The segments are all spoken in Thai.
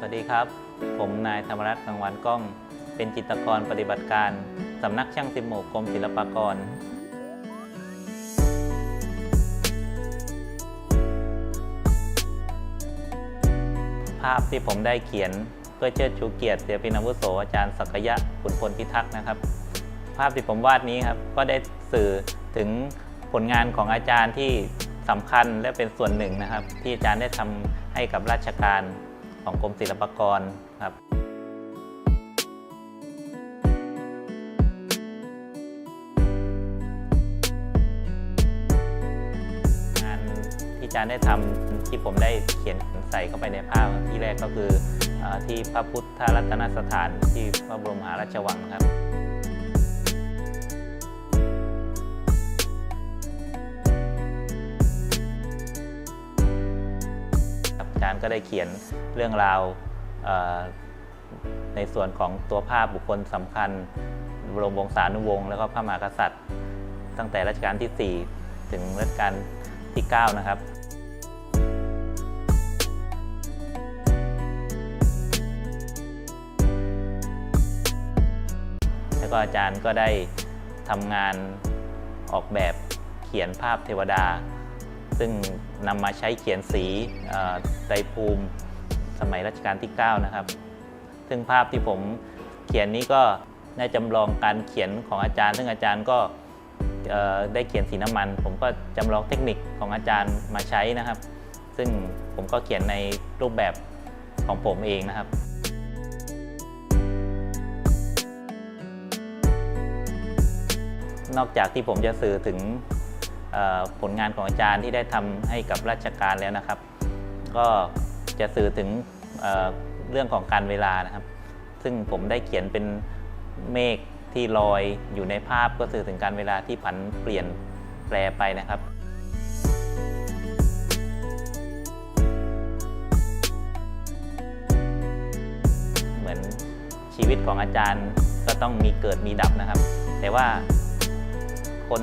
สวัสดีครับ ผมนายธรรมรัตน์กังวันก้อง เป็นจิตรกรปฏิบัติการ สำนักช่างสิบหมู่กรมศิลปากร ภาพที่ผมได้เขียนเพื่อเชิดชูเกียรติเสียปินอาวุโสอาจารย์ศักยะขุนพลพิทักษ์นะครับ ภาพที่ผมวาดนี้ครับก็ได้สื่อถึงผลงานของอาจารย์ที่สำคัญและเป็นส่วนหนึ่งนะครับ ที่อาจารย์ได้ทำให้กับราชการ ของกรมศิลปากรครับงานที่อาจารย์ได้ทำที่ผมได้เขียนใส่เข้าไปในภาพที่แรกก็คือที่พระพุทธรัตนสถานที่พระบรมหาราชวังครับ อาจารย์ก็ได้เขียนเรื่องราวในส่วนของตัวภาพบุคคลสำคัญบรมวงศานุวงศ์แล้วก็พระมหากษัตริย์ ตั้งแต่รัชกาลที่ 4 ถึงรัชกาลที่ 9 นะครับแล้วก็อาจารย์ก็ได้ทำงานออกแบบเขียนภาพเทวดา ซึ่งนำมาใช้เขียนสีไตรภูมิสมัยรัชกาลที่ 9 นะครับ ซึ่งภาพที่ผมเขียนนี้ก็ได้จำลองการเขียนของอาจารย์ ซึ่งอาจารย์ก็ได้เขียนสีน้ำมัน ผมก็จำลองเทคนิคของอาจารย์มาใช้นะครับ ซึ่งผมก็เขียนในรูปแบบของผมเองนะครับนอกจากที่ผมจะสื่อถึง ผลงานของอาจารย์ที่ได้ทำให้กับราชการแล้วนะครับ ก็จะสื่อถึงเเรื่องของการเวลานะครับ ซึ่งผมได้เขียนเป็นเมฆที่ลอยอยู่ในภาพก็สื่อถึงการเวลาที่ผันเปลี่ยนแปรไปนะครับเหมือนชีวิตของอาจารย์ก็ต้องมีเกิดมีดับนะครับ แต่ว่าคน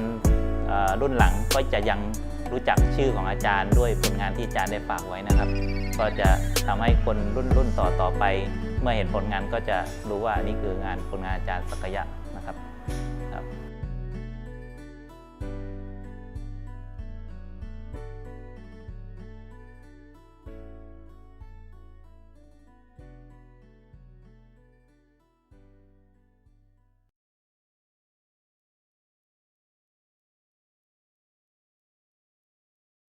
รุ่นหลังก็จะยังรู้จักชื่อของอาจารย์ด้วยผลงานที่อาจารย์ได้ฝากไว้นะครับ ก็จะทำให้คนรุ่นรุ่นต่อต่อไป เมื่อเห็นผลงานก็จะรู้ว่านี่คืองานผลงานอาจารย์สักยะ